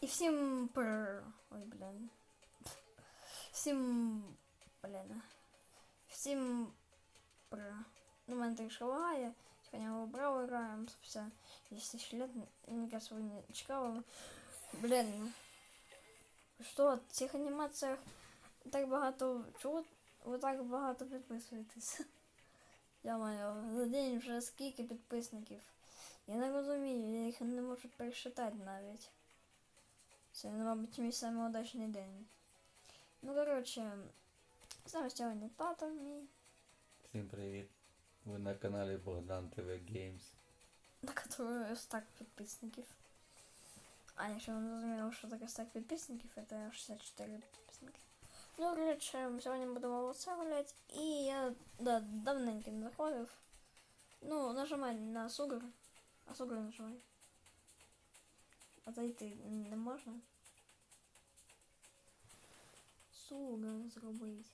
І всім пр... Ой, блін. Всім. Блін. Всім пр... Ну, мене трішки лагає. Сьогодні ми браво граємо. Спустя 10 тисяч лет. Мені кажется, ви не чекали. Блін. Що, в цих анімаціях так багато. Чого ви так багато підписуєтесь? Я маю, за день вже скільки підписників. Я не розумію, я їх не можу пересчитати навіть. Це, мабуть, мій самий удачний день. Ну, коротше, з нами сьогодні тато мій, Всім привіт! Ви на каналі Богдан ТВ Games. на которого стак підписників. А, якщо ви не зрозуміли, що таке стак підписників, це 64 підписники. Ну, коротше, ми сьогодні будемо оце гуляти, і я да, давненько не заходив. Ну, нажимай на сугр, а сугр нажимай. А зайти не можна. Сугр зробить.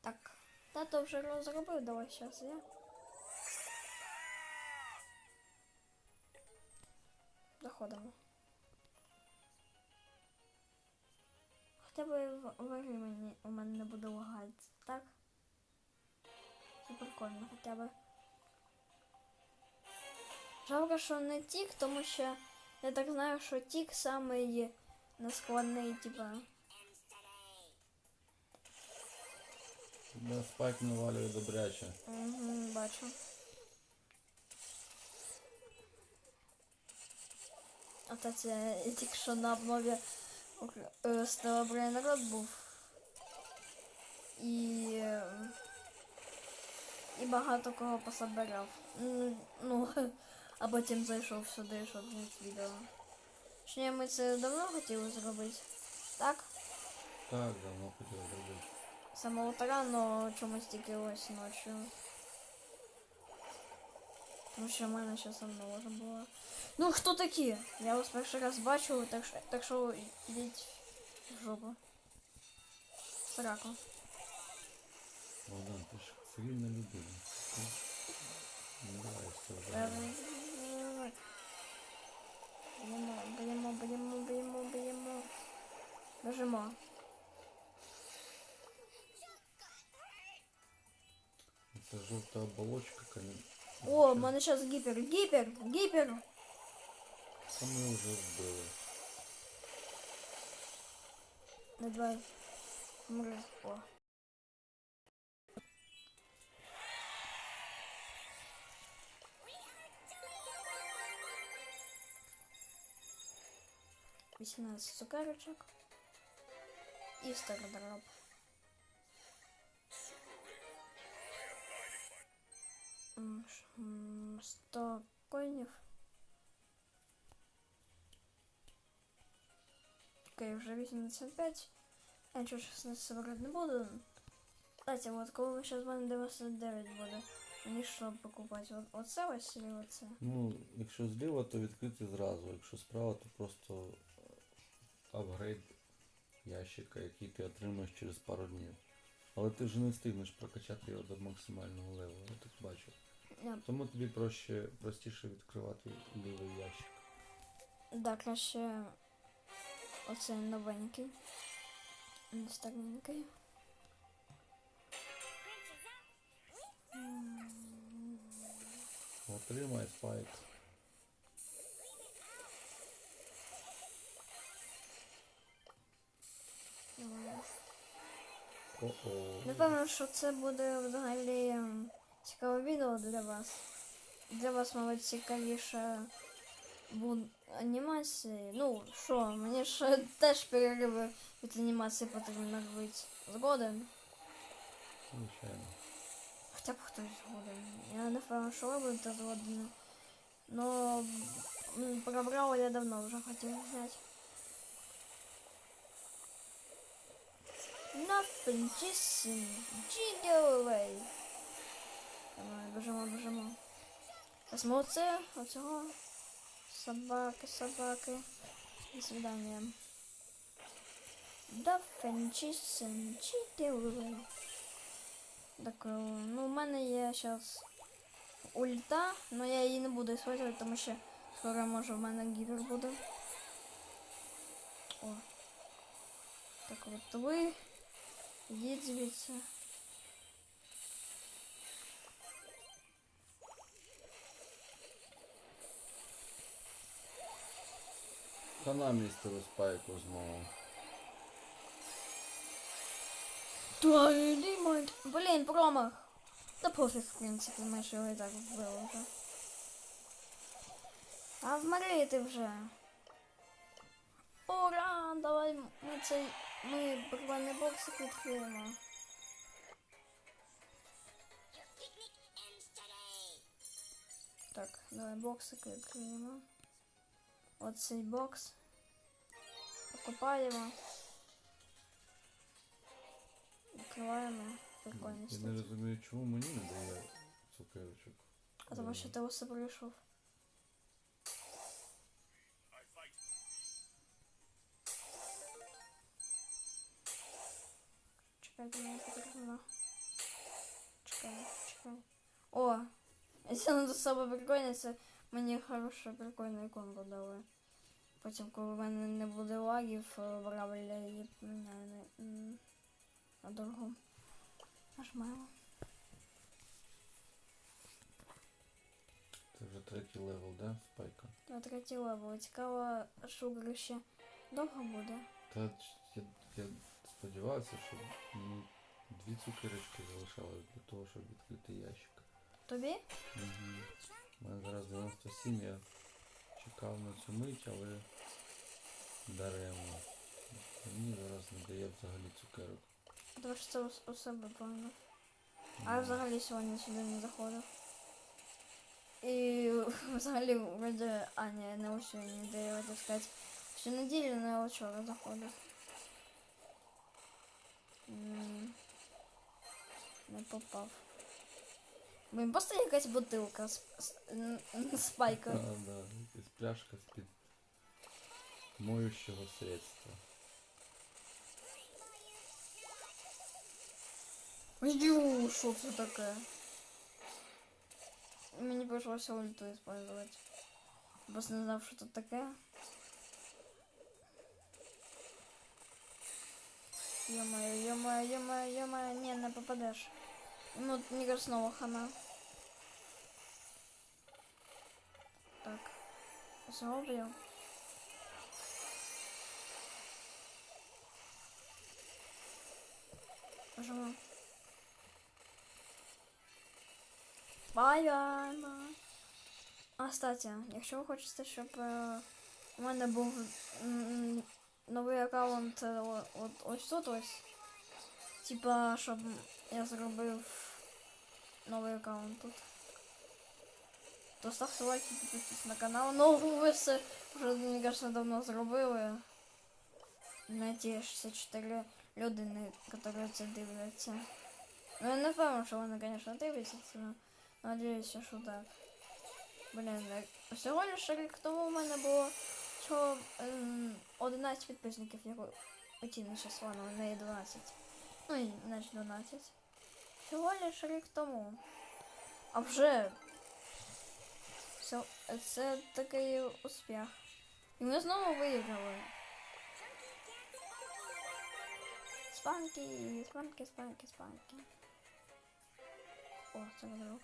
Так, тато вже розробив, давай зараз я. Заходимо. Хоча б в в грі мені у мене не буде лагати, так? Це прикольно хоча б. Жалко, що не тік, тому що я так знаю, що тік самий нескладний, типа. Да, спайк навалює добряче. Угу, бачу. Ота це тільки що на обнові Стелабрей народ був. І. е, І багато кого пособирав. Ну, Ну, а потім зайшов сюди, щоб зняти відео. Точніше, ми це давно хотіли зробити. Так? Так, давно хотів зробити. З Самого утра, но чомусь тільки ось ночі. Тому що в мене ще сам не можна було. Ну хто такі? Я вас перший раз бачу, так що, так що йдіть в жопу. Сраку. Богдан, ти ж цивільна людина. Ти Не нравишся Е, вже. Б'ємо, б'ємо, б'ємо, б'ємо, б'ємо. Бежимо. Це жовта оболочка, камінь. О, в мене зараз гіпер, гіпер, гіпер. Це ми вже вбили. Не давай. Мри. О. Вісімнадцять цукерочок. І стародроб. М, ш- м, Сто коїнів. Окей, вже 85. Я нічого 16 брати не буду. Кстати, от коли ви зараз в мене 99 буде, мені що покупати? От, оце ось чи оце? Ну, якщо зліва, то відкрити зразу. Якщо справа, то просто е, апгрейд ящика, який ти отримаєш через пару днів. Але ти вже не встигнеш прокачати його до максимального левелу, я так бачу. Я, Тому тобі проще, простіше відкривати лівий ящик. да, краще оце новенький. Не старенький. Отримай спайк. Напевно, що це буде взагалі ем, цікаве відео для вас. Для вас, мабуть, цікавіше буде анімації. Ну, що, мені ж теж перериви від анімації потрібно робити. Згоден. Звичайно. Хоча б хтось згоден. Я не впевнена, що ви будете згодені. Но м, про Браво я давно вже хотів взяти. Nothing, Jason, Away. Давай, бежимо, бежимо. Возьму оце, оцього. Собаки, собаки. До свидання. Nothing, Jason, Away. Так, е, ну у мене є зараз ульта, але я її не буду использовать, тому що Скоро може в мене гівер буде. О. Так от ви. Йдіть звідси. Хана містеру Спайку знову. Твої мать. Блін, промах. Та пофіг, в принципі, ми ж його і так вбили вже. А вмри ти вже. Ура! Давай ми цей. Ми прикольний боксик відкриємо. Так, давай боксик відкриємо. Оцей бокс. Покупаємо. Відкриваємо. Прикольно. Я не розумію, чому мені не дає цукерочок. А тому що ти усе прийшов. Чекайте, мені потрібно. Чекай, чекай. О! Якщо не до себе прикольно, це мені хороше прикольну іконку дали. Потім, коли в мене не буде лагів, бравля її поміняю на, на дорогу. Нажимаємо. Це вже третій левел, да, Спайка? На третій левел. Цікаво, шугар ще довго буде. Та я, я сподівався, що мені дві цукерочки залишалось для того, щоб відкрити ящик. Тобі? Угу. У мене зараз 97, я чекав на цю мить, але даремно. Мені зараз не дає взагалі цукерок. Тому що це у, себе повинно. А я взагалі сьогодні сюди не заходив. І взагалі вроде, а ні, не сьогодні, де я хотів сказати. Всю неділю не вчора заходив. М, Не попав. Блін, просто якась бутилка з, з, н- н- А, спайка. да, якась пляшка з-під моющого средства. Ю, що це таке? Мені прийшлося ульту использовать. Просто не знав, що тут таке. Ё-моё, ё-моё, ё-моё, ё-моё, не, не попадешь. Ну, мне кажется, снова хана. Так. Убьем. Нажимаю. Бай-бай. А, кстати, якщо ви хочете, щоб е, у мене був новий аккаунт е, о- от ось тут ось. Типа, щоб я зробив новий аккаунт тут. То ставте лайки, підписуйтесь на канал. Ну, ви все вже, мені кажется, давно зробили. На ті 64 людини, які це дивляться. Ну, я не впевнений, що вони, звісно, дивляться це. но Надіюся, що так. Блін, як- всього лише рік тому в мене було що, ем, 11 підписників, як оцінне число, але в неї 12. Ну і значить 12. Всього лише рік тому. А вже це, це такий успіх. І ми знову виграли. Спанки, спанки, спанки, спанки. О, це друг.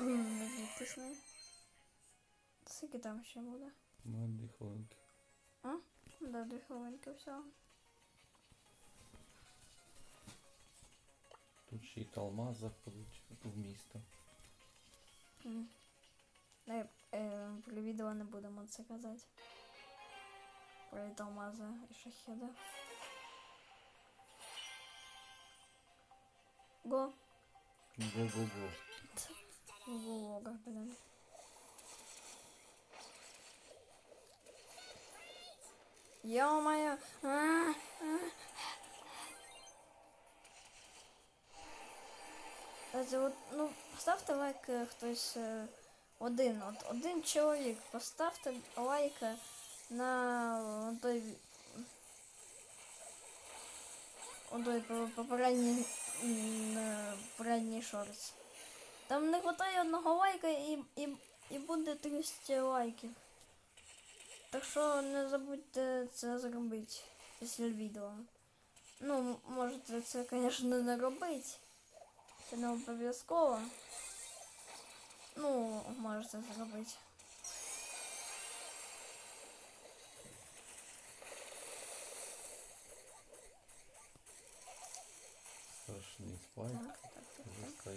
Мені тисне. Скільки там ще буде? Ну, дві хвилинки. А? Да, дві хвилинки всього. Тут ще й талма заходить в місто. М. Не, е, про відео не будемо це казати. Про Талмаза і Шахеда. Го. Го-го-го. Волга, блин. Ё-моё! Ну, поставте лайк е, хтось е, один, от один чоловік. Поставте лайк е, на той той по- попередній попередній шорт. Там не вистачає одного лайка і, і, і буде 200 лайків. Так що не забудьте це зробити після відео. Ну, м- можете це, звісно, не робити. Це не обов'язково. Ну, можете зробити. Страшний спайк. Так, так, так, так.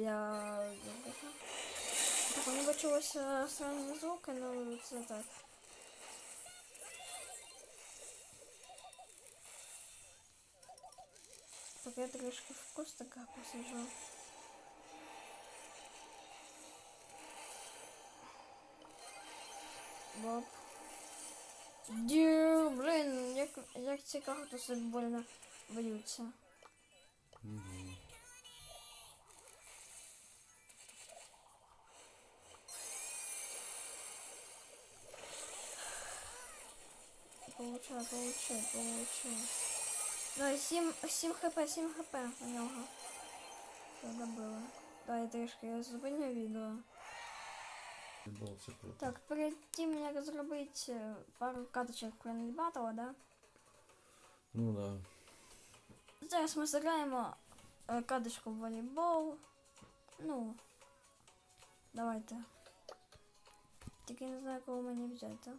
я вибухла. Так, вони почулися странні звуки, ну це так. Так я трішки в кустиках посиджу. Боп. Дю, блин, як, як ці кактуси больно б'ються. Угу. Получай, получай, получай. Да, 7, 7 хп, 7 хп у нього. Це добило. Дай трішки я зупиню відео. Було все круто. Так, перед тим як зробити е, пару каточок Friendly Battle, да? Ну да. Зараз ми зіграємо е, каточку в волейбол. Ну, давайте. Тільки не знаю, кого мені взяти.